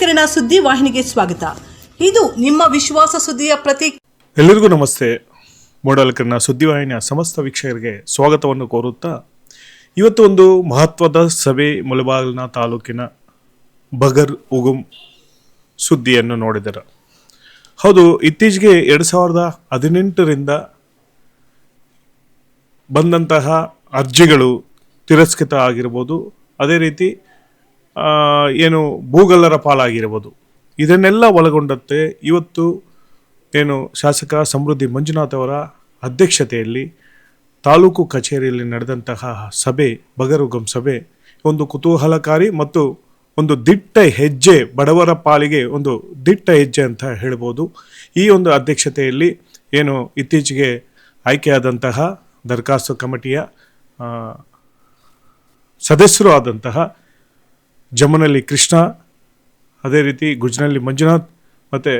ಕಿರಣ ಸುದ್ದಿ ವಾಹಿನಿಗೆ ಸ್ವಾಗತ. ಇದು ನಿಮ್ಮ ವಿಶ್ವಾಸ ಸುದ್ದಿಯ ಪ್ರತಿ ಎಲ್ಲರಿಗೂ ನಮಸ್ತೆ. ಮೂಡಲ್ಕರ್ನ ಸುದ್ದಿವಾಹಿನಿಯ ಸಮಸ್ತ ವೀಕ್ಷಕರಿಗೆ ಸ್ವಾಗತವನ್ನು ಕೋರುತ್ತಾ, ಇವತ್ತು ಒಂದು ಮಹತ್ವದ ಸಭೆ ಮುಳಬಾಗಿಲಿನ ತಾಲೂಕಿನ ಬಗರ್ ಉಗುಂ ಸುದ್ದಿಯನ್ನು ನೋಡಿದರು. ಹೌದು, ಇತ್ತೀಚೆಗೆ ಎರಡು ಸಾವಿರದ ಹದಿನೆಂಟರಿಂದ ಬಂದಂತಹ ಅರ್ಜಿಗಳು ತಿರಸ್ಕೃತ ಆಗಿರ್ಬೋದು. ಅದೇ ರೀತಿ ಏನು ಭೂಗಲ್ಲರ ಪಾಲಾಗಿರ್ಬೋದು. ಇದನ್ನೆಲ್ಲ ಒಳಗೊಂಡಂತೆ ಇವತ್ತು ಏನು ಶಾಸಕ ಸಮೃದ್ಧಿ ಮಂಜುನಾಥ್ ಅವರ ಅಧ್ಯಕ್ಷತೆಯಲ್ಲಿ ತಾಲೂಕು ಕಚೇರಿಯಲ್ಲಿ ನಡೆದಂತಹ ಸಭೆ ಬಗರುಗಂ ಸಭೆ, ಒಂದು ಕುತೂಹಲಕಾರಿ ಮತ್ತು ಒಂದು ದಿಟ್ಟ ಹೆಜ್ಜೆ, ಬಡವರ ಪಾಲಿಗೆ ಒಂದು ದಿಟ್ಟ ಹೆಜ್ಜೆ ಅಂತ ಹೇಳ್ಬೋದು. ಈ ಒಂದು ಅಧ್ಯಕ್ಷತೆಯಲ್ಲಿ ಏನು ಇತ್ತೀಚೆಗೆ ಆಯ್ಕೆಯಾದಂತಹ ದರಖಾಸ್ತು ಕಮಿಟಿಯ ಸದಸ್ಯರು ಆದಂತಹ ಜಮನಲ್ಲಿ ಕೃಷ್ಣ, ಅದೇ ರೀತಿ ಗುಜ್ನಲ್ಲಿ ಮಂಜುನಾಥ್, ಮತ್ತು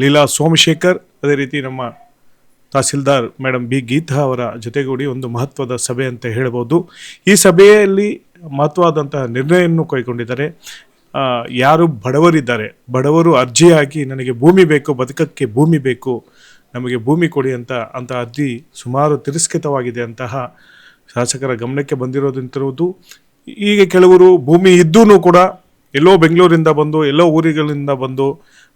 ಲೀಲಾ ಸೋಮಶೇಖರ್, ಅದೇ ರೀತಿ ನಮ್ಮ ತಹಸೀಲ್ದಾರ್ ಮೇಡಮ್ ಬಿ ಗೀತಾ ಅವರ ಜೊತೆಗೂಡಿ ಒಂದು ಮಹತ್ವದ ಸಭೆ ಅಂತ ಹೇಳ್ಬೋದು. ಈ ಸಭೆಯಲ್ಲಿ ಮಹತ್ವವಾದಂತಹ ನಿರ್ಣಯವನ್ನು ಕೈಗೊಂಡಿದ್ದಾರೆ. ಯಾರು ಬಡವರಿದ್ದಾರೆ, ಬಡವರು ಅರ್ಜಿಯಾಗಿ ನನಗೆ ಭೂಮಿ ಬೇಕು, ಬದುಕಕ್ಕೆ ಭೂಮಿ ಬೇಕು, ನಮಗೆ ಭೂಮಿ ಕೊಡಿ ಅಂತ ಅಂತ ಅರ್ಜಿ ಸುಮಾರು ತಿರಸ್ಕೃತವಾಗಿದೆ ಅಂತಹ ಶಾಸಕರ ಗಮನಕ್ಕೆ ಬಂದಿರೋದಂತಿರುವುದು. ಹೀಗೆ ಕೆಲವರು ಭೂಮಿ ಇದ್ದೂ ಕೂಡ ಎಲ್ಲೋ ಬೆಂಗಳೂರಿಂದ ಬಂದು, ಎಲ್ಲೋ ಊರುಗಳಿಂದ ಬಂದು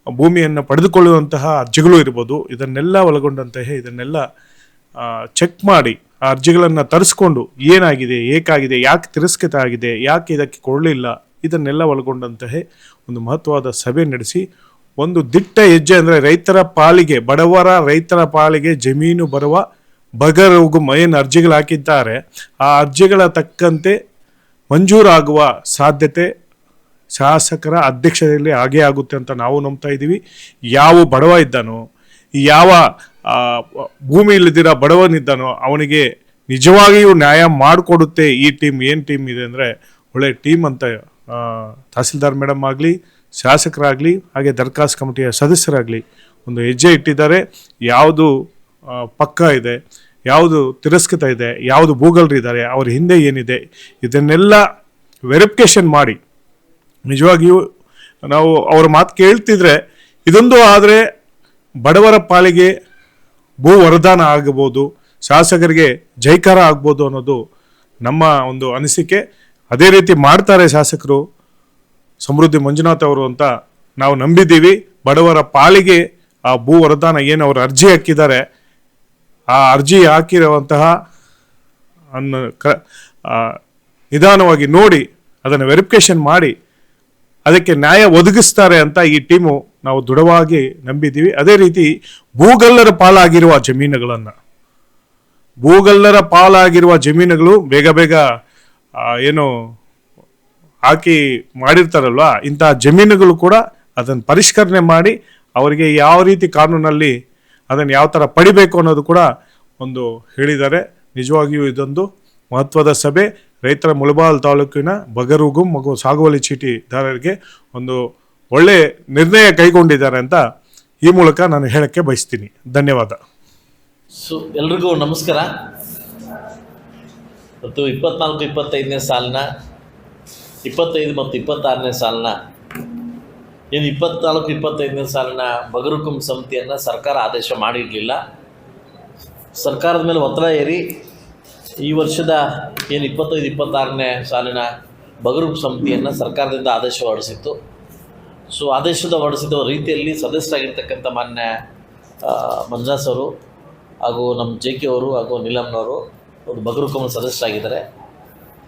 ಭೂಮಿಯನ್ನು ಪಡೆದುಕೊಳ್ಳುವಂತಹ ಅರ್ಜಿಗಳು ಇರ್ಬೋದು. ಇದನ್ನೆಲ್ಲ ಒಳಗೊಂಡಂತಹ ಇದನ್ನೆಲ್ಲ ಚೆಕ್ ಮಾಡಿ, ಆ ಅರ್ಜಿಗಳನ್ನು ತರಿಸ್ಕೊಂಡು ಏನಾಗಿದೆ, ಏಕಾಗಿದೆ, ಯಾಕೆ ತಿರಸ್ಕೃತ ಆಗಿದೆ, ಯಾಕೆ ಇದಕ್ಕೆ ಕೊಡಲಿಲ್ಲ, ಇದನ್ನೆಲ್ಲ ಒಳಗೊಂಡಂತಹ ಒಂದು ಮಹತ್ವವಾದ ಸಭೆ ನಡೆಸಿ, ಒಂದು ದಿಟ್ಟ ಹೆಜ್ಜೆ ಅಂದರೆ ರೈತರ ಪಾಲಿಗೆ, ಬಡವರ ರೈತರ ಪಾಲಿಗೆ ಜಮೀನು ಬರುವ ಬಗರೋಗು ಏನು ಅರ್ಜಿಗಳು ಹಾಕಿದ್ದಾರೆ ಆ ಅರ್ಜಿಗಳ ತಕ್ಕಂತೆ ಮಂಜೂರಾಗುವ ಸಾಧ್ಯತೆ ಶಾಸಕರ ಅಧ್ಯಕ್ಷತೆಯಲ್ಲಿ ಹಾಗೇ ಆಗುತ್ತೆ ಅಂತ ನಾವು ನಂಬ್ತಾ ಇದ್ದೀವಿ. ಯಾವ ಬಡವ ಇದ್ದಾನೋ, ಯಾವ ಭೂಮಿ ಇಲ್ಲದಿರೋ ಬಡವನಿದ್ದಾನೋ ಅವನಿಗೆ ನಿಜವಾಗಿಯೂ ನ್ಯಾಯ ಮಾಡಿಕೊಡುತ್ತೆ ಈ ಟೀಮ್, ಏನು ಟೀಮ್ ಇದೆ ಅಂದರೆ ಒಳ್ಳೆ ಟೀಮ್ ಅಂತ ತಹಸೀಲ್ದಾರ್ ಮೇಡಮ್ ಆಗಲಿ, ಶಾಸಕರಾಗಲಿ, ಹಾಗೆ ದರ್ಖಾಸ್ ಕಮಿಟಿಯ ಸದಸ್ಯರಾಗಲಿ ಒಂದು ಹೆಜ್ಜೆ ಇಟ್ಟಿದ್ದಾರೆ. ಯಾವುದು ಪಕ್ಕ ಇದೆ ಯಾವುದು ತಿರಸ್ಕೃತ ಇದೆ, ಯಾವುದು ಭೂಗಲರಿದ್ದಾರೆ ಅವ್ರ ಹಿಂದೆ ಏನಿದೆ, ಇದನ್ನೆಲ್ಲ ವೆರಿಫಿಕೇಶನ್ ಮಾಡಿ. ನಿಜವಾಗಿಯೂ ನಾವು ಅವರ ಮಾತು ಕೇಳ್ತಿದ್ರೆ ಇದೊಂದು ಆದರೆ ಬಡವರ ಪಾಲಿಗೆ ಭೂ ವರದಾನ ಆಗಬಹುದು, ಶಾಸಕರಿಗೆ ಜೈಕಾರ ಆಗ್ಬೋದು ಅನ್ನೋದು ನಮ್ಮ ಒಂದು ಅನಿಸಿಕೆ. ಅದೇ ರೀತಿ ಮಾಡ್ತಾರೆ ಶಾಸಕರು ಸಮೃದ್ಧಿ ಮಂಜುನಾಥ್ ಅವರು ಅಂತ ನಾವು ನಂಬಿದ್ದೀವಿ. ಬಡವರ ಪಾಲಿಗೆ ಆ ಭೂ ವರದಾನ ಏನು, ಅವರು ಅರ್ಜಿ ಹಾಕಿದ್ದಾರೆ ಆ ಅರ್ಜಿ ಹಾಕಿರುವಂತಹ ಅನ್ನು ಕ ನಿಧಾನವಾಗಿ ನೋಡಿ, ಅದನ್ನು ವೆರಿಫಿಕೇಶನ್ ಮಾಡಿ, ಅದಕ್ಕೆ ನ್ಯಾಯ ಒದಗಿಸ್ತಾರೆ ಅಂತ ಈ ಟೀಮು ನಾವು ದೃಢವಾಗಿ ನಂಬಿದ್ದೀವಿ. ಅದೇ ರೀತಿ ಭೂಗಲ್ಲರ ಪಾಲಾಗಿರುವ ಜಮೀನುಗಳನ್ನು ಭೂಗಲ್ಲರ ಪಾಲಾಗಿರುವ ಜಮೀನುಗಳು ಬೇಗ ಬೇಗ ಏನು ಹಾಕಿ ಮಾಡಿರ್ತಾರಲ್ವ, ಇಂತಹ ಜಮೀನುಗಳು ಕೂಡ ಅದನ್ನು ಪರಿಷ್ಕರಣೆ ಮಾಡಿ, ಅವರಿಗೆ ಯಾವ ರೀತಿ ಕಾನೂನಲ್ಲಿ ಅದನ್ನು ಯಾವ ಥರ ಪಡಿಬೇಕು ಅನ್ನೋದು ಕೂಡ ಒಂದು ಹೇಳಿದ್ದಾರೆ. ನಿಜವಾಗಿಯೂ ಇದೊಂದು ಮಹತ್ವದ ಸಭೆ. ರೈತರ ಮುಳಬಾಲ್ ತಾಲೂಕಿನ ಬಗರುಗು ಮಗು ಸಾಗುವಳಿ ಚೀಟಿದಾರರಿಗೆ ಒಂದು ಒಳ್ಳೆಯ ನಿರ್ಣಯ ಕೈಗೊಂಡಿದ್ದಾರೆ ಅಂತ ಈ ಮೂಲಕ ನಾನು ಹೇಳಕ್ಕೆ ಬಯಸ್ತೀನಿ. ಧನ್ಯವಾದ. ಸೊ, ಎಲ್ರಿಗೂ ನಮಸ್ಕಾರ. ಮತ್ತು ಇಪ್ಪತ್ನಾಲ್ಕು, ಇಪ್ಪತ್ತೈದನೇ ಸಾಲಿನ, ಇಪ್ಪತ್ತೈದು ಮತ್ತು ಇಪ್ಪತ್ತಾರನೇ ಸಾಲಿನ ಏನು ಇಪ್ಪತ್ನಾಲ್ಕು, ಇಪ್ಪತ್ತೈದನೇ ಸಾಲಿನ ಬಗರುಕುಂ ಸಮಿತಿಯನ್ನು ಸರ್ಕಾರ ಆದೇಶ ಮಾಡಿರಲಿಲ್ಲ. ಸರ್ಕಾರದ ಮೇಲೆ ಒತ್ತಡ ಏರಿ ಈ ವರ್ಷದ ಏನು ಇಪ್ಪತ್ತೈದು, ಇಪ್ಪತ್ತಾರನೇ ಸಾಲಿನ ಬಗರುಕ್ ಸಮಿತಿಯನ್ನು ಸರ್ಕಾರದಿಂದ ಆದೇಶ ಹೊರಡಿಸಿತ್ತು. ಸೊ, ಆದೇಶದ ಹೊರಡಿಸಿದ ರೀತಿಯಲ್ಲಿ ಸದಸ್ಯರಾಗಿರ್ತಕ್ಕಂಥ ಮಾನ್ಯ ಮಂಜಾಸ್ ಅವರು ಹಾಗೂ ನಮ್ಮ ಜೆ ಕೆ ಅವರು ಹಾಗೂ ನೀಲಮ್ನವರು ಒಂದು ಬಗರುಕುಮನ ಸದಸ್ಯರಾಗಿದ್ದಾರೆ.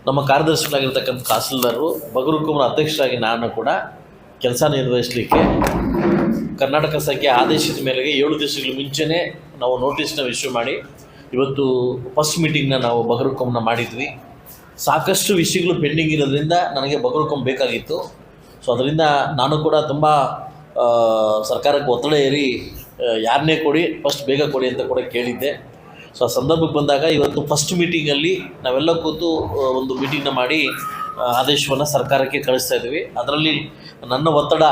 ನಮ್ಮ ಕಾರ್ಯದರ್ಶಿಗಳಾಗಿರ್ತಕ್ಕಂಥ ತಹಸೀಲ್ದಾರರು ಬಗರುಕುಮನ ಅಧ್ಯಕ್ಷರಾಗಿ ನಾನು ಕೂಡ ಕೆಲಸ ನಿರ್ವಹಿಸಲಿಕ್ಕೆ ಕರ್ನಾಟಕ ಸಂಖ್ಯೆ ಆದೇಶದ ಮೇರೆಗೆ ಏಳು ದಿವಸಗಳ ಮುಂಚೆನೇ ನಾವು ನೋಟಿಸ್ನ ಇಶ್ಯೂ ಮಾಡಿ, ಇವತ್ತು ಫಸ್ಟ್ ಮೀಟಿಂಗ್ನ ನಾವು ಬಗರುಕಂನ ಮಾಡಿದ್ವಿ. ಸಾಕಷ್ಟು ವಿಷಯಗಳು ಪೆಂಡಿಂಗ್ ಇರೋದ್ರಿಂದ ನನಗೆ ಬಗರುಕಂ ಬೇಕಾಗಿತ್ತು. ಸೊ ಅದರಿಂದ ನಾನು ಕೂಡ ತುಂಬ ಸರ್ಕಾರಕ್ಕೆ ಒತ್ತಡ ಏರಿ ಯಾರನ್ನೇ ಕೊಡಿ ಫಸ್ಟ್ ಬೇಗ ಕೊಡಿ ಅಂತ ಕೂಡ ಕೇಳಿದ್ದೆ. ಸೊ ಆ ಸಂದರ್ಭಕ್ಕೆ ಬಂದಾಗ ಇವತ್ತು ಫಸ್ಟ್ ಮೀಟಿಂಗಲ್ಲಿ ನಾವೆಲ್ಲ ಕೂತು ಒಂದು ಮೀಟಿಂಗ್ನ ಮಾಡಿ ಆದೇಶವನ್ನು ಸರ್ಕಾರಕ್ಕೆ ಕಳಿಸ್ತಾ ಇದ್ದೀವಿ. ಅದರಲ್ಲಿ ನನ್ನ ಒತ್ತಡ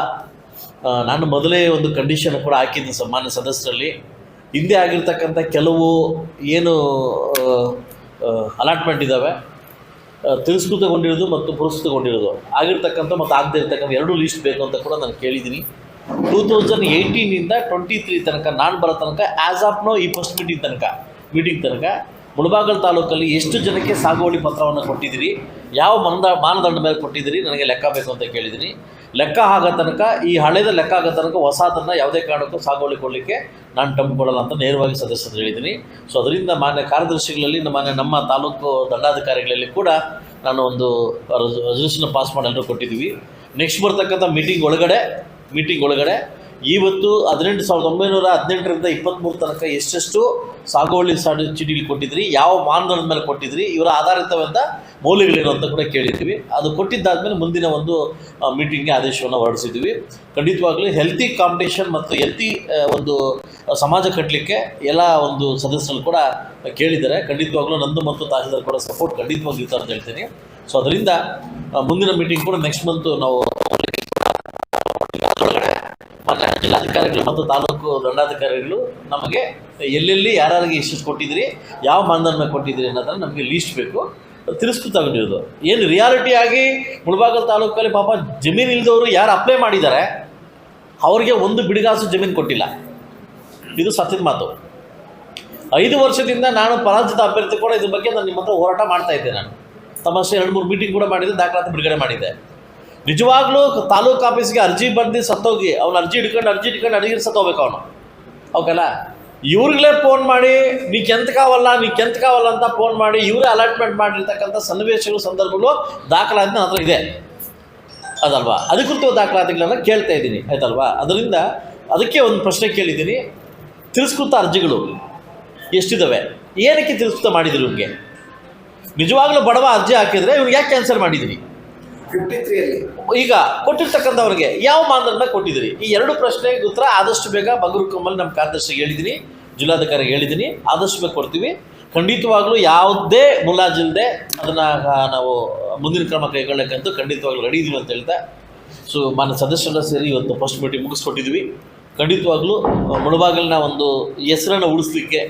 ನಾನು ಮೊದಲೇ ಒಂದು ಕಂಡೀಷನ್ ಕೂಡ ಹಾಕಿದ್ದೆ ಸನ್ಮಾನ್ಯ ಸದಸ್ಯರಲ್ಲಿ. ಹಿಂದೆ ಆಗಿರ್ತಕ್ಕಂಥ ಕೆಲವು ಏನು ಅಲಾಟ್ಮೆಂಟ್ ಇದ್ದಾವೆ ತಿರಸ್ಕೃತಗೊಂಡಿರೋದು ಮತ್ತು ಪುರಸ್ಕೃತಗೊಂಡಿರೋದು ಆಗಿರ್ತಕ್ಕಂಥ ಮತ್ತು ಆಗದೆ ಇರ್ತಕ್ಕಂಥ ಎರಡೂ ಲೀಸ್ಟ್ ಬೇಕು ಅಂತ ಕೂಡ ನಾನು ಕೇಳಿದ್ದೀನಿ. ಟೂ ತೌಸಂಡ್ ಏಯ್ಟೀನಿಂದ ಟ್ವೆಂಟಿ ತ್ರೀ ತನಕ, ನಾನು ಬರೋ ತನಕ ಆ್ಯಸ್ ಆಫ್ ನೋ ಈ ಫಸ್ಟ್ ಮೀಟಿಂಗ್ ತನಕ ಮೀಟಿಂಗ್ ತನಕ ಮುಳಬಾಗಲ್ ತಾಲೂಕಲ್ಲಿ ಎಷ್ಟು ಜನಕ್ಕೆ ಸಾಗುವಳಿ ಪತ್ರವನ್ನು ಕೊಟ್ಟಿದ್ದೀರಿ? ಯಾವ ಮಾನದ, ಮಾನದಂಡ ಮೇಲೆ ಕೊಟ್ಟಿದ್ದೀರಿ? ನನಗೆ ಲೆಕ್ಕ ಬೇಕು ಅಂತ ಕೇಳಿದ್ದೀನಿ. ಲೆಕ್ಕ ಆಗೋ ತನಕ, ಈ ಹಳೇದ ಲೆಕ್ಕ ಆಗೋ ತನಕ ಹೊಸದನ್ನು ಯಾವುದೇ ಕಾರಣಕ್ಕೂ ಸಾಗುವಳಿ ಕೊಡಲಿಕ್ಕೆ ನಾನು ಟಂಬಿಕೊಳ್ಳಲ್ಲ ಅಂತ ನೇರವಾಗಿ ಸದಸ್ಯರು ಹೇಳಿದ್ದೀನಿ. ಸೊ ಅದರಿಂದ ಮಾನ್ಯ ಕಾರ್ಯದರ್ಶಿಗಳಲ್ಲಿ ನಮ್ಮ ನಮ್ಮ ತಾಲೂಕು ದಂಡಾಧಿಕಾರಿಗಳಲ್ಲಿ ಕೂಡ ನಾನು ಒಂದು ರೆಸಲ್ಯೂಷನ್ ಪಾಸ್ ಮಾಡಿ ಕೊಟ್ಟಿದ್ದೀವಿ. ನೆಕ್ಸ್ಟ್ ಬರ್ತಕ್ಕಂಥ ಮೀಟಿಂಗ್ ಒಳಗಡೆ ಮೀಟಿಂಗ್ ಒಳಗಡೆ ಇವತ್ತು ಹದಿನೆಂಟು ಸಾವಿರದ ಒಂಬೈನೂರ ಹದಿನೆಂಟರಿಂದ ಇಪ್ಪತ್ತ್ಮೂರು ತನಕ ಎಷ್ಟೆಷ್ಟು ಸಾಗುವಳಿ ಸಾಡು ಚೀಟಿಗಳು ಕೊಟ್ಟಿದ್ರಿ, ಯಾವ ಮಾನದಂಡದ ಮೇಲೆ ಕೊಟ್ಟಿದ್ರಿ, ಇವರ ಆಧಾರಿತವಾದ ಮೌಲ್ಯಗಳೇನು ಅಂತ ಕೂಡ ಕೇಳಿದ್ವಿ ಅದು ಕೊಟ್ಟಿದ್ದಾದ್ಮೇಲೆ ಮುಂದಿನ ಒಂದು ಮೀಟಿಂಗ್ಗೆ ಆದೇಶವನ್ನು ಹೊರಡಿಸಿದ್ವಿ ಖಂಡಿತವಾಗ್ಲೂ ಹೆಲ್ತಿ ಕಾಂಪಿಟೇಷನ್ ಮತ್ತು ಹೆಲ್ತಿ ಒಂದು ಸಮಾಜ ಕಟ್ಟಲಿಕ್ಕೆ ಎಲ್ಲ ಒಂದು ಸದಸ್ಯರು ಕೂಡ ಕೇಳಿದ್ದಾರೆ. ಖಂಡಿತವಾಗ್ಲೂ ನಂದು ಮತ್ತು ತಹಸೀಲ್ದಾರ್ ಕೂಡ ಸಪೋರ್ಟ್ ಖಂಡಿತವಾಗಿ ಇರ್ತಾರೆ ಅಂತ ಹೇಳ್ತೀನಿ. ಸೊ ಅದರಿಂದ ಮುಂದಿನ ಮೀಟಿಂಗ್ ಕೂಡ ನೆಕ್ಸ್ಟ್ ಮಂತ್ ನಾವು ಜಿಲ್ಲಾಧಿಕಾರಿಗಳು ಮತ್ತು ತಾಲೂಕು ದಂಡಾಧಿಕಾರಿಗಳು ನಮಗೆ ಎಲ್ಲೆಲ್ಲಿ ಯಾರ್ಯಾರಿಗೆ ಎಷ್ಟೆಷ್ಟು ಕೊಟ್ಟಿದ್ದೀರಿ, ಯಾವ ಮಾನದಂಡ ಕೊಟ್ಟಿದ್ದೀರಿ ಅನ್ನೋದನ್ನು ನಮಗೆ ಲೀಸ್ಟ್ ಬೇಕು. ತಿರಸ್ಕೃತಗೊಂಡಿರೋದು ಏನು ರಿಯಾಲಿಟಿ ಆಗಿ ಮುಳಬಾಗಲ್ ತಾಲೂಕಲ್ಲಿ ಪಾಪ ಜಮೀನು ಇಲ್ಲದವರು ಯಾರು ಅಪ್ಲೈ ಮಾಡಿದ್ದಾರೆ, ಅವರಿಗೆ ಒಂದು ಬಿಡಿಗಾಸು ಜಮೀನು ಕೊಟ್ಟಿಲ್ಲ. ಇದು ಸತ್ಯದ ಮಾತು. ಐದು ವರ್ಷದಿಂದ ನಾನು ಪರಾಜಿತ ಅಭ್ಯರ್ಥಿ ಕೂಡ ಇದ್ರ ಬಗ್ಗೆ ನಾನು ನಿಮ್ಮ ಹತ್ರ ಹೋರಾಟ ಮಾಡ್ತಾ ಇದ್ದೆ ನಾನು. ತಮಾಷೆ ಎರಡು ಮೂರು ಮೀಟಿಂಗ್ ಕೂಡ ಮಾಡಿದ್ದೆ, ದಾಖಲಾತಿ ಬಿಡುಗಡೆ ಮಾಡಿದ್ದೆ. ನಿಜವಾಗ್ಲೂ ತಾಲೂಕು ಆಫೀಸ್ಗೆ ಅರ್ಜಿ ಬಂದು ಸತ್ತೋಗಿ, ಅವ್ನ ಅರ್ಜಿ ಹಿಡ್ಕೊಂಡು ಅರ್ಜಿ ಹಿಡ್ಕೊಂಡು ಅಡಿಗೆ ಸತ್ತೋಗ್ಬೇಕು ಅವನು. ಓಕೆಲ್ಲ ಇವ್ರಿಗಳೇ ಫೋನ್ ಮಾಡಿ, ನೀ ಕೆಂತಕಾವಲ್ಲ ನೀ ಕೆಂತಕಾವಲ್ಲ ಅಂತ ಫೋನ್ ಮಾಡಿ, ಇವರೇ ಅಲಾಟ್ಮೆಂಟ್ ಮಾಡಿರ್ತಕ್ಕಂಥ ಸನ್ನಿವೇಶಗಳು, ಸಂದರ್ಭಗಳು ದಾಖಲಾತಿ ಹತ್ರ ಇದೆ. ಅದಲ್ವಾ? ಅಧಿಕೃತ ದಾಖಲಾತಿಗಳನ್ನ ಕೇಳ್ತಾ ಇದ್ದೀನಿ, ಆಯ್ತಲ್ವಾ? ಅದರಿಂದ ಅದಕ್ಕೆ ಒಂದು ಪ್ರಶ್ನೆ ಕೇಳಿದ್ದೀನಿ. ತಿರಸ್ಕೃತ ಅರ್ಜಿಗಳು ಎಷ್ಟಿದ್ದಾವೆ ಏನಕ್ಕೆ ತಿರಸ್ಕೃತ ಮಾಡಿದ್ರು ಇವ್ರಿಗೆ ನಿಜವಾಗ್ಲೂ ಬಡವ ಅರ್ಜಿ ಹಾಕಿದರೆ ಇವ್ರಿಗೆ ಯಾಕೆ ಕ್ಯಾನ್ಸಲ್ ಮಾಡಿದಿರಿ? ಫಿಫ್ಟಿ ಈಗ ಕೊಟ್ಟಿರ್ತಕ್ಕಂಥವ್ರಿಗೆ ಯಾವ ಮಾನದಂಡ ಕೊಟ್ಟಿದ್ದೀರಿ? ಈ ಎರಡು ಪ್ರಶ್ನೆಗೆ ಉತ್ತರ ಆದಷ್ಟು ಬೇಗ ಬಗರುಕಮ್ಮಲ್ಲಿ ನಮ್ಮ ಕಾರ್ಯದರ್ಶಿಗೆ ಹೇಳಿದ್ದೀನಿ, ಜಿಲ್ಲಾಧಿಕಾರಿಗೆ ಹೇಳಿದ್ದೀನಿ, ಆದಷ್ಟು ಬೇಗ ಕೊಡ್ತೀವಿ. ಖಂಡಿತವಾಗ್ಲೂ ಯಾವುದೇ ಮುಲಾಜಿಲ್ಲದೆ ಅದನ್ನು ನಾವು ಮುಂದಿನ ಕ್ರಮ ಕೈಗೊಳ್ಳಕ್ಕಂತೂ ಖಂಡಿತವಾಗ್ಲೂ ರೆಡಿ ಇದೀವಿ ಅಂತ ಹೇಳ್ತಾ. ಸೊ ಮನ ಸದಸ್ಯರೆಲ್ಲ ಸೇರಿ ಇವತ್ತು ಫಸ್ಟ್ ಮೀಟಿಂಗ್ ಮುಗಿಸ್ಕೊಟ್ಟಿದ್ವಿ ಖಂಡಿತವಾಗ್ಲೂ ಮುಳುಬಾಗಿಲಿನ ಒಂದು ಹೆಸರನ್ನು ಉಳಿಸ್ಲಿಕ್ಕೆ,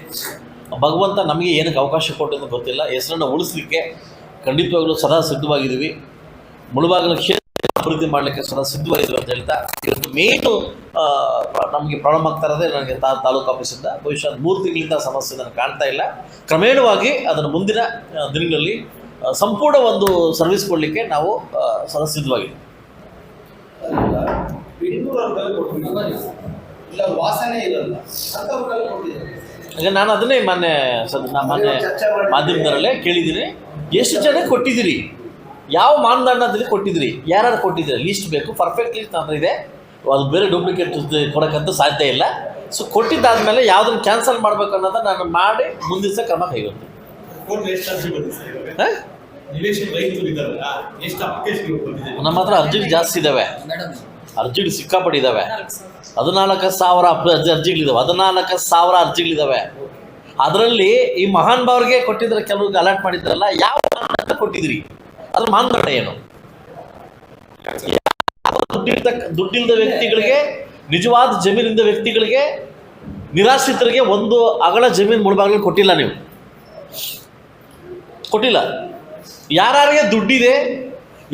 ಭಗವಂತ ನಮಗೆ ಏನಕ್ಕೆ ಅವಕಾಶ ಕೊಟ್ಟಿದ್ದು ಗೊತ್ತಿಲ್ಲ. ಹೆಸರನ್ನು ಉಳಿಸ್ಲಿಕ್ಕೆ ಖಂಡಿತವಾಗ್ಲೂ ಸದಾ ಸಿದ್ಧವಾಗಿದ್ದೀವಿ. ಮುಳುಬಾಗಿಲ ಕ್ಷೇತ್ರ ಅಭಿವೃದ್ಧಿ ಮಾಡಲಿಕ್ಕೆ ಸದಾ ಸಿದ್ಧವಾಗಿದ್ದರು ಅಂತ ಹೇಳ್ತಾ ಇವತ್ತು ಮೇನು ನಮಗೆ ಪ್ರಾಬ್ಲಮ್ ಆಗ್ತಾ ಇರೋದೇ ನನಗೆ ತಾ ತಾಲೂಕು ಆಫೀಸಿಂದ. ಬಹುಶಃ ಮೂರು ತಿಂಗಳಿಂದ ಸಮಸ್ಯೆ ನಾನು ಕಾಣ್ತಾ ಇಲ್ಲ. ಕ್ರಮೇಣವಾಗಿ ಅದನ್ನು ಮುಂದಿನ ದಿನಗಳಲ್ಲಿ ಸಂಪೂರ್ಣ ಒಂದು ಸರ್ವಿಸ್ ಕೊಡಲಿಕ್ಕೆ ನಾವು ಸದಾ ಸಿದ್ಧವಾಗಿದ್ದೀವಿ. ಕೊಟ್ಟಿದ್ದಾರೆ ಈಗ ನಾನು ಅದನ್ನೇ ಮೊನ್ನೆ ಸದ್ ಮೊನ್ನೆ ಮಾಧ್ಯಮದರಲ್ಲೇ ಕೇಳಿದ್ದೀನಿ. ಎಷ್ಟು ಜನ ಕೊಟ್ಟಿದ್ದೀರಿ? ಯಾವ ಮಾನದಂಡದಲ್ಲಿ ಕೊಟ್ಟಿದ್ರಿ? ಯಾರು ಕೊಟ್ಟಿದ್ರಿ ಲೀಸ್ಟ್ ಬೇಕು. ಪರ್ಫೆಕ್ಟ್ ಲೀಸ್ಟ್ ನನ್ನ ಇದೆ. ಅದು ಬೇರೆ ಡೂಪ್ಲಿಕೇಟ್ ಕೊಡೋಕ್ಕಂತೂ ಸಾಧ್ಯ ಇಲ್ಲ. ಸೊ ಕೊಟ್ಟಿದ್ದಾದ್ಮೇಲೆ ಯಾವುದನ್ನು ಕ್ಯಾನ್ಸಲ್ ಮಾಡಬೇಕು ಅನ್ನೋದನ್ನ ನಾನು ಮಾಡಿ ಮುಂದಿನ ಕ್ರಮ ಕೈಗೊಳ್ತೀನಿ. ನಮ್ಮ ಹತ್ರ ಅರ್ಜಿಗಳು ಜಾಸ್ತಿ ಇದ್ದಾವೆ ಅರ್ಜಿಗಳು ಸಿಕ್ಕಾಪಟ್ಟಿದ್ದಾವೆ ಹದಿನಾಲ್ಕು ಸಾವಿರ. ಅರ್ಜಿ ಅರ್ಜಿಗಳಿದ್ದಾವೆ ಹದಿನಾಲ್ಕು ಸಾವಿರ ಅರ್ಜಿಗಳಿದ್ದಾವೆ ಅದರಲ್ಲಿ ಈ ಮಹಾನ್ ಭಾವ್ರಿಗೆ ಕೊಟ್ಟಿದ್ರೆ ಕೆಲವ್ರಿಗೆ ಅಲರ್ಟ್ ಮಾಡಿದ್ರಲ್ಲ ಯಾವ ಕೊಟ್ಟಿದ್ರಿ ಅದ್ರ ಮಾನದಂಡ ಏನು? ದುಡ್ಡಿಲ್ದ ದುಡ್ಡಿಲ್ಲದ ವ್ಯಕ್ತಿಗಳಿಗೆ, ನಿಜವಾದ ಜಮೀನಿಂದ ವ್ಯಕ್ತಿಗಳಿಗೆ, ನಿರಾಶ್ರಿತರಿಗೆ ಒಂದು ಅಗಳ ಜಮೀನು ಮುಳುಬಾಗಲು ಕೊಟ್ಟಿಲ್ಲ ನೀವು? ಕೊಟ್ಟಿಲ್ಲ. ಯಾರ್ಯಾರಿಗೆ ದುಡ್ಡಿದೆ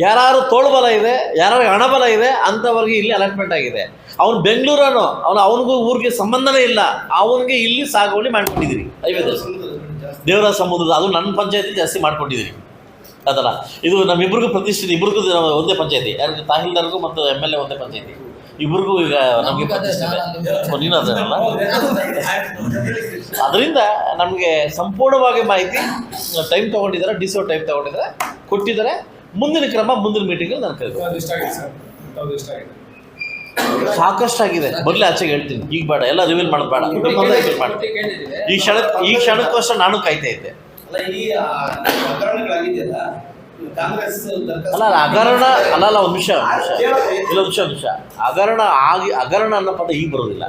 ಯಾರು ತೋಳ್ಬಲ ಇದೆ ಯಾರು ಹಣಬಲ ಇದೆ ಅಂಥವ್ರಿಗೆ ಇಲ್ಲಿ ಅಲಾಟ್ಮೆಂಟ್ ಆಗಿದೆ. ಅವ್ನು ಬೆಂಗಳೂರನು, ಅವನು ಅವನಿಗೂ ಊರಿಗೆ ಸಂಬಂಧನೇ ಇಲ್ಲ. ಅವನಿಗೆ ಇಲ್ಲಿ ಸಾಗುವಳಿ ಮಾಡ್ಕೊಂಡಿದ್ದೀರಿ ಐವತ್ತು ದೇವರ ಸಮುದ್ರದ ಅದು ನನ್ನ ಪಂಚಾಯತಿ ಜಾಸ್ತಿ ಮಾಡ್ಕೊಂಡಿದ್ದೀರಿ ಅದಲ್ಲ. ಇದು ನಮ್ಮಿಬ್ರಿಗೂ ಪ್ರತಿಷ್ಠಿತ ಇಬ್ಬರಿಗೂ ಒಂದೇ ಪಂಚಾಯತಿ. ಯಾರಿಗೆ ತಹಸೀಲ್ದಾರ್ಗೂ ಮತ್ತು ಎಂ ಎಲ್ ಎ ಒಂದೇ ಪಂಚಾಯತಿ. ಇಬ್ರಿಗೂ ಈಗ ನಮಗೆ ನೀನು ಅದರಿಂದ ನಮಗೆ ಸಂಪೂರ್ಣವಾಗಿ ಮಾಹಿತಿ ಟೈಮ್ ತೊಗೊಂಡಿದ್ದಾರೆ ಡಿಸೋ ಟೈಮ್ ತೊಗೊಂಡಿದ್ದಾರೆ. ಕೊಟ್ಟಿದ್ದಾರೆ. ಮುಂದಿನ ಕ್ರಮ ಮುಂದಿನ ಮೀಟಿಂಗಲ್ಲಿ ನಾನು ಕರೆದು ಸಾಕಷ್ಟಾಗಿದೆ ಸಾಕಷ್ಟು ಆಗಿದೆ ಮೊದಲೇ ಆಚೆಗೆ ಹೇಳ್ತೀನಿ. ಈಗ ಬೇಡ. ಎಲ್ಲ ರಿವೀಲ್ ಮಾಡೋದು ಬೇಡ. ಈ ಕ್ಷಣ ಈ ಕ್ಷಣಕ್ಕೋಸ್ಕರ ನಾನು ಕಾಯ್ತಾ ಇದ್ದೆ. ಅಲ್ಲ ಹಗರಣ ಅಲ್ಲ ಅಲ್ಲ ಒಂದು ನಿಮಿಷ ಇಲ್ಲ ಒಂದು ನಿಮಿಷ ನಿಮಿಷ ಹಗರಣ ಆಗಿ ಹಗರಣ ಅನ್ನೋ ಪದ ಈಗ ಬರೋದಿಲ್ಲ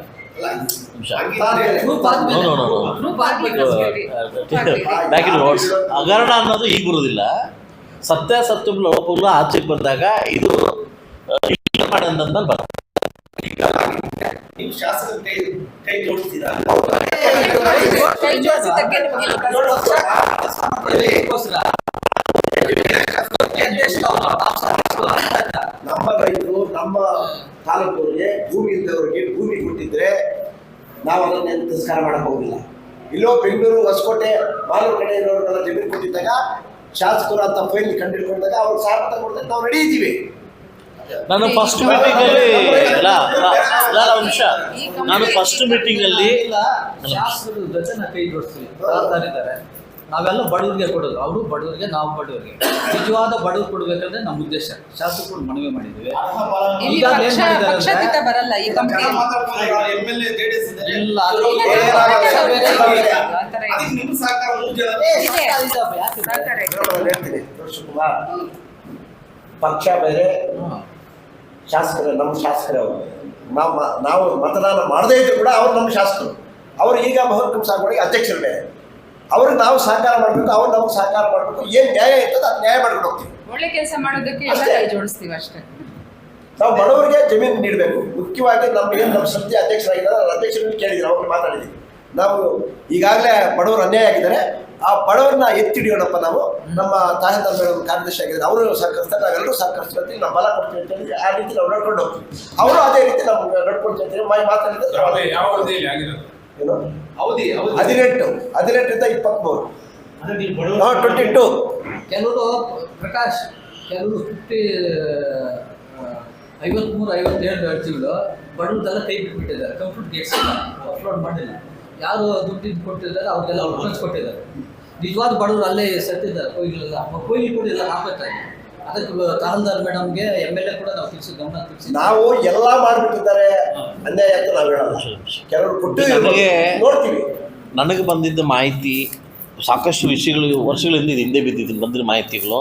ಹಗರಣ ಅನ್ನೋದು ಈಗ ಬರೋದಿಲ್ಲ ಸತ್ಯಾಸತ್ಯ ಲೋಪಗಳು ಆಚೆಗೆ ಬಂದಾಗ ಇದು ಬರ್ತದೆ ನಮ್ಮ ರೈತರು, ನಮ್ಮ ತಾಲೂಕವರಿಗೆ ಭೂಮಿ ಇದ್ದವರಿಗೆ ಭೂಮಿ ಕೊಟ್ಟಿದ್ರೆ ನಾವು ಅದನ್ನ ತಿರಸ್ಕಾರ ಮಾಡಕ್ ಹೋಗಿಲ್ಲ. ಇಲ್ಲೋ ಬೆಂಗಳೂರು, ಹೊಸಕೋಟೆ, ಮಾಲೂರು ಕಡೆ ಇರೋರಿಗೆಲ್ಲ ಜಮೀನು ಕೊಟ್ಟಿದ್ದಾಗ ಶಾಸಕರು ಅಂತ ಫೈಲ್ ಕಂಡಿಡ್ಕೊಂಡಾಗ ಅವ್ರಿಗೆ ಸಾರ್ಥ ಕೊಡ್ದಾಗ ನಾವು ನಡೀತೀವಿ ನಾನು ಫಸ್ಟ್ ಮೀಟಿಂಗಲ್ಲಿ ಇಲ್ಲ ಇಲ್ಲ ಒಂದು ನಿಮಿಷ. ನಾನು ಫಸ್ಟ್ ಮೀಟಿಂಗ್ ಅಲ್ಲಿ ಜೊತೆ ನಾವು ಕೈ ಜೋಡಿಸ್ತೀವಿ ಇದ್ದಾರೆ. ನಾವೆಲ್ಲ ಬಡವರಿಗೆ ಕೊಡೋದು. ಅವರು ಬಡವರಿಗೆ ನಾವು ಬಡವರಿಗೆ. ನಿಜವಾದ ಬಡವರು ಕೊಡ್ಬೇಕಂದ್ರೆ ನಮ್ಮ ಉದ್ದೇಶ. ಶಾಸಕರು ಮನವಿ ಮಾಡಿದ್ವಿ. ಇಲ್ಲಿ ಈಗ ಏನ್ ಪಕ್ಷ ಇಲ್ಲ, ಬೇರೆ. ಶಾಸಕರು ನಮ್ಮ ಶಾಸಕರೇ ಅವರು. ನಾವು ನಾವು ಮತದಾನ ಮಾಡದೇ ಇದ್ದರೂ ಕೂಡ ಅವ್ರು ನಮ್ಮ ಶಾಸಕರು. ಅವರು ಈಗ ಬಹುಕಂ ಸಾಗುವಳಿಗೆ ಅಧ್ಯಕ್ಷರು ಬೇರೆ ಅವ್ರಿಗೆ ನಾವು ಸಹಕಾರ ಮಾಡಬೇಕು ಅವ್ರು ನಮ್ಗೆ ಸಹಕಾರ ಮಾಡಬೇಕು. ಏನು ನ್ಯಾಯ ಇರ್ತದೆ ಅದು ನ್ಯಾಯ ಮಾಡ್ಕೊಂಡು ಹೋಗ್ತೀವಿ. ಒಳ್ಳೆ ಕೆಲಸ ಮಾಡೋದಕ್ಕೆ ಜೋಡಿಸ್ತೀವಿ ಅಷ್ಟೇ. ನಾವು ಬಡವರಿಗೆ ಜಮೀನು ನೀಡಬೇಕು. ಮುಖ್ಯವಾಗಿ ನಮ್ಗೆ ಏನು ನಮ್ಮ ಸಂಸ್ಥೆ ಅಧ್ಯಕ್ಷರಾಗಿದ್ದಾರೆ ಅಧ್ಯಕ್ಷರನ್ನು ಕೇಳಿದ್ರು ಅವ್ರು ಮಾತಾಡಿದ್ದೀವಿ. ನಾವು ಈಗಾಗಲೇ ಬಡವರು ಅನ್ಯಾಯ ಆಗಿದ್ದಾರೆ. ಆ ಬಡವರನ್ನ ಎತ್ತಿಡಿಯೋಣಪ್ಪ ನಾವು. ನಮ್ಮ ತಾಯಿ ಮೇಡಮ್ ಕಾರ್ಯದರ್ಶಿ ಆಗಿದ್ದಾರೆ. ಅವರು ಸಹಕರಿಸ್ತಾರೆ. ನಾವೆಲ್ಲರೂ ಸಹಕರಿಸ್ತೀವಿ ನಾವು ಬಲ ಕೊಡ್ತೀವಿ ಅಂತ ಹೇಳಿ ಆ ರೀತಿ ನಾವು ನಡ್ಕೊಂಡು ಹೋಗ್ತೀವಿ. ಅವರು ಅದೇ ರೀತಿ ನಾವು ನಡ್ಕೊಂಡು ಮೈ ಮಾತಾಡಿದ್ರೆ ಹದಿನೆಂಟು. ಹದಿನೆಂಟರಿಂದ ಇಪ್ಪತ್ತ್ಮೂರು ಟ್ವೆಂಟಿ ಟು ಕೆಲವರು ಪ್ರಕಾಶ್ ಕೆಲವರು ಫಿಫ್ಟಿ ಐವತ್ಮೂರು ಐವತ್ತೇಳು ಅರ್ಜಿಗಳು ಬಡವ್ರದೆಲ್ಲ ಕೈ ಬಿಟ್ಬಿಟ್ಟಿದ್ದಾರೆ. ಕಂಪ್ಯೂಟರ್ ಗೇಟ್ಸ್ ಅಪ್ಲೋಡ್ ಮಾಡಿಲ್ಲ. ಯಾರು ದುಡ್ಡು ಕೊಟ್ಟಿದ್ದಾರೆ ಅವ್ರಿಗೆಲ್ಲ ಅಡ್ವಾನ್ಸ್ ಕೊಟ್ಟಿದ್ದಾರೆ. ನಿಜವಾದ ಬಡವರು ಅಲ್ಲೇ ಸತ್ತಿದ್ದಾರೆ ಕೊಯ್ಲಿಲ್ಲ ಕೊಯ್ಲಿ ಕೂಡ ಇಲ್ಲ ನಾಪತ್ತಾಗಿ ಅದಕ್ಕೆ ತಹಲ್ದಾರ್ ಮೇಡಮ್ಗೆ ಎಂ ಎಲ್ ಎ ಕೂಡ ನಾವು ತಿಳಿಸಿ ಗಮನ ತಿಳಿಸಿ ನಾವು ಎಲ್ಲ ಮಾಡಿಬಿಟ್ಟಿದ್ದಾರೆ. ಅನ್ಯಾಯ ಅಂತ ನಾವು ಹೇಳಲ್ಲ. ಕೆಲವರು ಕೊಟ್ಟು ನನಗೆ ನೋಡ್ತೀವಿ. ನನಗೆ ಬಂದಿದ್ದ ಮಾಹಿತಿ ಸಾಕಷ್ಟು ವಿಷಯಗಳು ವರ್ಷಗಳಿಂದ ಇದು ಹಿಂದೆ ಬಿದ್ದಿದ್ದು ಬಂದಿರೋ ಮಾಹಿತಿಗಳು.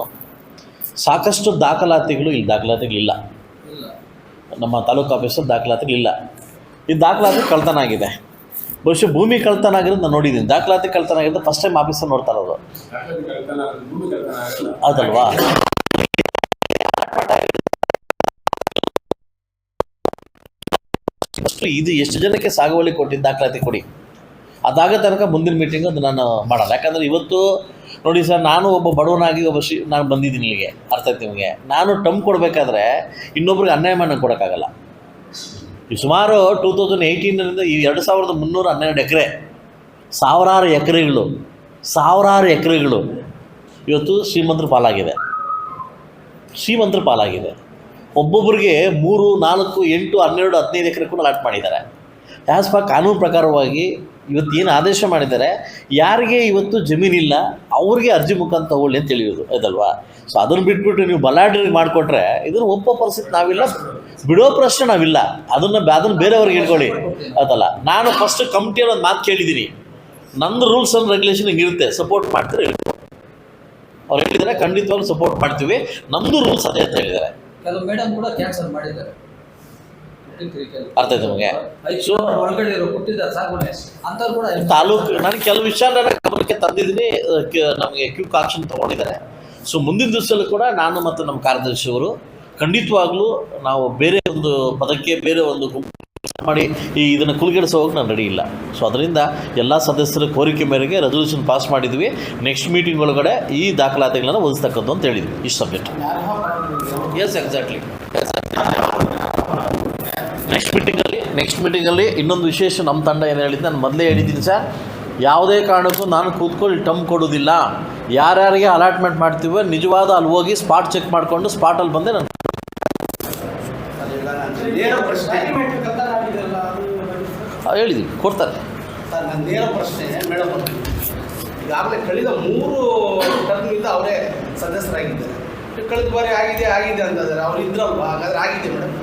ಸಾಕಷ್ಟು ದಾಖಲಾತಿಗಳು ಇಲ್ಲಿ ದಾಖಲಾತಿಗಳಿಲ್ಲ ಇಲ್ಲ. ನಮ್ಮ ತಾಲೂಕು ಆಫೀಸಲ್ಲಿ ದಾಖಲಾತಿಗಳಿಲ್ಲ ಈ ದಾಖಲಾತಿ ಕಳ್ತನ ಆಗಿದೆ. ಬಹುಶಃ ಭೂಮಿ ಕಳ್ತನ ಆಗಿರೋದು ನಾನು ನೋಡಿದ್ದೀನಿ. ದಾಖಲಾತಿ ಕಳ್ತನ ಆಗಿರೋದು ಫಸ್ಟ್ ಟೈಮ್ ಆಫೀಸಲ್ಲಿ ನೋಡ್ತಾ ಇರೋದು ಅದಲ್ವಾ? ಇದು ಎಷ್ಟು ಜನಕ್ಕೆ ಸಾಗುವಳಿ ಕೊಟ್ಟಿದ್ದು ದಾಖಲಾತಿ ಕೊಡಿ. ಅದಾಗ ತನಕ ಮುಂದಿನ ಮೀಟಿಂಗ್ ಅದು ನಾನು ಮಾಡಲ್ಲ. ಯಾಕಂದ್ರೆ ಇವತ್ತು ನೋಡಿ ಸರ್, ನಾನು ಒಬ್ಬ ಬಡವನಾಗಿ ಒಬ್ಬ ಶಿ ನಾನು ಬಂದಿದ್ದೀನಿ ಇಲ್ಲಿಗೆ. ಅರ್ಥ ಆಯ್ತು ನಿಮಗೆ? ನಾನು ಟಮ್ ಕೊಡಬೇಕಾದ್ರೆ ಇನ್ನೊಬ್ರಿಗೆ ಅನ್ಯಾಯ ಮಾಡಿ ನಂಗೆ ಕೊಡೋಕ್ಕಾಗಲ್ಲ. ಈ ಸುಮಾರು ಟೂ ತೌಸಂಡ್ ಏಯ್ಟೀನಿಂದ ಈ ಎರಡು ಸಾವಿರದ ಮುನ್ನೂರ ಹನ್ನೆರಡು ಎಕರೆ, ಸಾವಿರಾರು ಎಕರೆಗಳು ಸಾವಿರಾರು ಎಕರೆಗಳು ಇವತ್ತು ಶ್ರೀಮಂತರ ಪಾಲಾಗಿದೆ. ಶ್ರೀಮಂತರ ಪಾಲಾಗಿದೆ. ಒಬ್ಬೊಬ್ಬರಿಗೆ ಮೂರು, ನಾಲ್ಕು, ಎಂಟು, ಹನ್ನೆರಡು, ಹದಿನೈದು ಎಕರೆ ಕೂಡ ಅಲಾಟ್ ಮಾಡಿದ್ದಾರೆ. ಆ್ಯಸ್ ಪರ್ ಕಾನೂನು ಪ್ರಕಾರವಾಗಿ ಇವತ್ತು ಏನು ಆದೇಶ ಮಾಡಿದ್ದಾರೆ, ಯಾರಿಗೆ ಇವತ್ತು ಜಮೀನಿಲ್ಲ ಅವ್ರಿಗೆ ಅರ್ಜಿ ಮುಖಾಂತರ ತಗೊಳ್ಳಿ ಅಂತ ತಿಳಿಯೋದು ಅದಲ್ವಾ? ಸೊ ಅದನ್ನು ಬಿಟ್ಬಿಟ್ಟು ನೀವು ಬಲಾಢ್ರಿಗೆ ಮಾಡಿಕೊಟ್ರೆ ಇದನ್ನು ಒಪ್ಪೋ ಪರಿಸ್ಥಿತಿ ನಾವಿಲ್ಲ. ಬಿಡೋ ಪ್ರಶ್ನೆ ನಾವಿಲ್ಲ. ಅದನ್ನು ಅದನ್ನು ಬೇರೆಯವ್ರಿಗೆ ಇಟ್ಕೊಳ್ಳಿ ಅದಲ್ಲ ನಾನು ಫಸ್ಟ್ ಕಮಿಟಿ ಒಂದು ಮಾತು ಕೇಳಿದ್ದೀನಿ ನಂದು ರೂಲ್ಸ್ ಅಂಡ್ ರೆಗ್ಯುಲೇಷನ್ ಹಿಂಗಿರುತ್ತೆ ಸಪೋರ್ಟ್ ಮಾಡ್ತಾರೆ ಅವ್ರು ಹೇಳಿದ್ದಾರೆ ಖಂಡಿತವಾಗ್ಲೂ ಸಪೋರ್ಟ್ ಮಾಡ್ತೀವಿ. ನಮ್ಮದು ರೂಲ್ಸ್ ಅದೇ ಅಂತ ಹೇಳಿದ್ದಾರೆ ಕೆಲವು ಮೇಡಮ್ ಕೂಡ ಕ್ಯಾನ್ಸಲ್ ಮಾಡಿದ್ದಾರೆ. ಅರ್ಥ ಆಯ್ತು ನಮಗೆ? ಸೊ ಒಳಗಡೆ ಇರೋ ಕೊಟ್ಟಿದ್ದಾರೆ ಸಾಗುವಳಿ ಅಂಥವ್ರು ಕೂಡ ತಾಲೂಕು ನಾನು ಕೆಲವು ವಿಷಯ ಗಮನಕ್ಕೆ ತಂದಿದ್ದೀನಿ. ನಮಗೆ ಕ್ಯೂ ಆಕ್ಷನ್ ತಗೊಂಡಿದ್ದಾರೆ. ಸೊ ಮುಂದಿನ ದಿವಸದಲ್ಲೂ ಕೂಡ ನಾನು ಮತ್ತು ನಮ್ಮ ಕಾರ್ಯದರ್ಶಿಯವರು ಖಂಡಿತವಾಗ್ಲೂ ನಾವು ಬೇರೆ ಒಂದು ಪದಕ್ಕೆ ಬೇರೆ ಒಂದು ಮಾಡಿ ಈ ಇದನ್ನು ಕುಲ್ಗೆಡಿಸೋಕೆ ನಾನು ರೆಡಿ ಇಲ್ಲ. ಸೊ ಅದರಿಂದ ಎಲ್ಲ ಸದಸ್ಯರ ಕೋರಿಕೆ ಮೇರೆಗೆ ರೆಸೊಲ್ಯೂಷನ್ ಪಾಸ್ ಮಾಡಿದ್ವಿ. ನೆಕ್ಸ್ಟ್ ಮೀಟಿಂಗ್ ಒಳಗಡೆ ಈ ದಾಖಲಾತಿಗಳನ್ನು ಒದಿಸ್ತಕ್ಕದ್ದು ಅಂತ ಹೇಳಿದ್ವಿ. ಈ ಸಬ್ಜೆಕ್ಟ್ ಎಸ್ ಎಕ್ಸಾಕ್ಟ್ಲಿ ನೆಕ್ಸ್ಟ್ ಮೀಟಿಂಗಲ್ಲಿ ನೆಕ್ಸ್ಟ್ ಮೀಟಿಂಗಲ್ಲಿ ಇನ್ನೊಂದು ವಿಶೇಷ ನಮ್ಮ ತಂಡ ಏನು ಹೇಳಿದ್ದು, ನಾನು ಮೊದಲೇ ಹೇಳಿದ್ದೀನಿ ಸರ್. ಯಾವುದೇ ಕಾರಣಕ್ಕೂ ನಾನು ಕೂತ್ಕೊಂಡು ಟಮ್ ಕೊಡೋದಿಲ್ಲ ಯಾರ್ಯಾರಿಗೆ ಅಲಾಟ್ಮೆಂಟ್ ಮಾಡ್ತೀವೋ, ನಿಜವಾದ ಅಲ್ಲಿ ಹೋಗಿ ಸ್ಪಾಟ್ ಚೆಕ್ ಮಾಡಿಕೊಂಡು ಸ್ಪಾಟಲ್ಲಿ ಬಂದೆ ನಾನು ನೇರ ಪ್ರಶ್ನೆ ಆ, ಹೇಳಿದ್ದೀನಿ ಕೊಡ್ತಾರೆ. ಸರ್ ನನ್ನ ನೇರ ಪ್ರಶ್ನೆ ಮೇಡಮ್ ಈಗಾಗಲೇ ಕಳೆದ ಮೂರು ಟರ್ಮಿಂದ ಅವರೇ ಸದಸ್ಯರಾಗಿದ್ದಾರೆ. ಕಳೆದ ಬಾರಿ ಆಗಿದೆ ಆಗಿದೆ ಅಂತಂದರೆ ಅವ್ರು ಇದ್ರಲ್ವಾ? ಹಾಗಾದ್ರೆ ಆಗಿದೆ ಮೇಡಮ್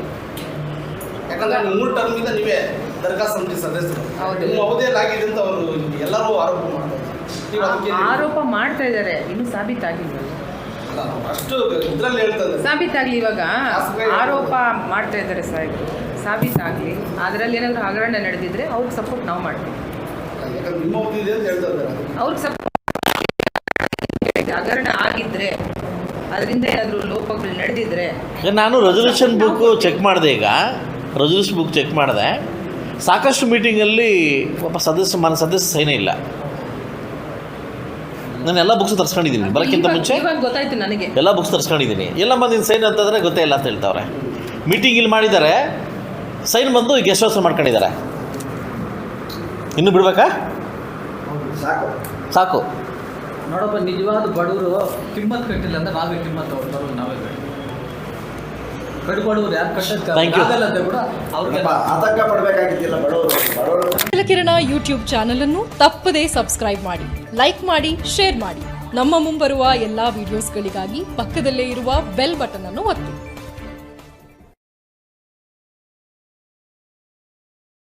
ಯಾಕಂದ್ರೆ ಮೂರು ಟರ್ಮಿಂದ ನೀವೇ ದರ್ಗಾ ಸಮಿತಿ ಸದಸ್ಯರು. ಹೌದು. ನಿಮ್ಮ ಅವಧಿಯಲ್ಲಿ ಆಗಿದೆ ಅಂತ ಅವರು ಎಲ್ಲರೂ ಆರೋಪ ಮಾಡ್ತಾರೆ. ನೀವು ಅದಕ್ಕೆ ಆರೋಪ ಮಾಡ್ತಾ ಇದ್ದಾರೆ. ಇನ್ನು ಸಾಬೀತಾಗಿಲ್ಲ ಅಲ್ಲ, ಅಷ್ಟು ಇದ್ರಲ್ಲಿ ಹೇಳ್ತಾರೆ ಸಾಬೀತಾಗ್ಲಿ ಇವಾಗ. ಆರೋಪ ಮಾಡ್ತಾ ಇದ್ದಾರೆ ಸಾಹೇಬರು. ಸಾಬೀತಾಗ್ಲಿ ಅದರಲ್ಲಿ ಏನಾದರೂ ಹಗರಣ ನಡೆದಿದ್ರೆ ಅವ್ರಿಗೆ ಸಪೋರ್ಟ್ ನಾವು ಮಾಡ್ತೀವಿ. ಅವ್ರಿಗೆ ಸಪೋರ್ಟ್ ಹಗರಣ ಆಗಿದ್ರೆ ಅದರಿಂದ ಏನಾದರೂ ಲೋಪಗಳು ನಡೆದಿದ್ರೆ ನಾನು ರೆಸೊಲ್ಯೂಷನ್ ಬುಕ್ ಚೆಕ್ ಮಾಡಿದೆ ಈಗ. ರೆಸೊಲ್ಯೂಷನ್ ಬುಕ್ ಚೆಕ್ ಮಾಡಿದೆ. ಸಾಕಷ್ಟು ಮೀಟಿಂಗಲ್ಲಿ ಒಬ್ಬ ಸದಸ್ಯ ಮನ ಸದಸ್ಯ ಸೈನೇ ಇಲ್ಲ. ನಾನು ಎಲ್ಲ ಬುಕ್ಸ್ ತರ್ಸ್ಕೊಂಡಿದ್ದೀನಿ. ಬರೋಕ್ಕಿಂತ ಮುಂಚೆ ಗೊತ್ತಾಯ್ತು ನನಗೆ. ಎಲ್ಲ ಬುಕ್ಸ್ ತರ್ಸ್ಕೊಂಡಿದ್ದೀನಿ. ಎಲ್ಲ ಮಂದಿನ ಸೈನ್ ಅಂತಂದರೆ ಗೊತ್ತೇ ಇಲ್ಲ ಅಂತ ಹೇಳ್ತಾವ್ರೆ. ಮೀಟಿಂಗ್ ಇಲ್ಲಿ ಮಾಡಿದ್ದಾರೆ. ಸೈನ್ ಬಂದು ಗೆಸ್ಟ್ ಹೌಸ್ ಮಾಡ್ಕೊಂಡಿದ್ದಾರೆ? ಇನ್ನು ಬಿಡ್ಬೇಕಾ? ಸಾಕು. ಸಾಕು ನೋಡಪ್ಪ ನಿಜವಾದ ಬಡವರು ಕಿಮ್ಮತ್ ಕಟ್ಟಿಲ್ಲ ಅಂದ್ರೆ ನಾವೇ ಕಿಮ್ಮತ್ ಅವ್ರು ಬರೋದು ನಾವೇ ಕಟ್ಟಿ ಕಡು ಬಡವರು ಯಾರು you. ಕೂಡ ಅವ್ರಿಗೆ ಆತಂಕ ಪಡಬೇಕಾಗಿದ್ದಿಲ್ಲ ಬಡವರು ಬಡವರು. ಕಿರಣ ಯೂಟ್ಯೂಬ್ ಚಾನಲ್ ಅನ್ನು ತಪ್ಪದೇ ಸಬ್ಸ್ಕ್ರೈಬ್ ಮಾಡಿ ಲೈಕ್ ಮಾಡಿ ಶೇರ್ ಮಾಡಿ. ನಮ್ಮ ಮುಂಬರುವ ಎಲ್ಲಾ ವಿಡಿಯೋಸ್ಗಳಿಗಾಗಿ ಪಕ್ಕದಲ್ಲೇ ಇರುವ ಬೆಲ್ ಬಟನ್ ಅನ್ನು ಒತ್ತಿ.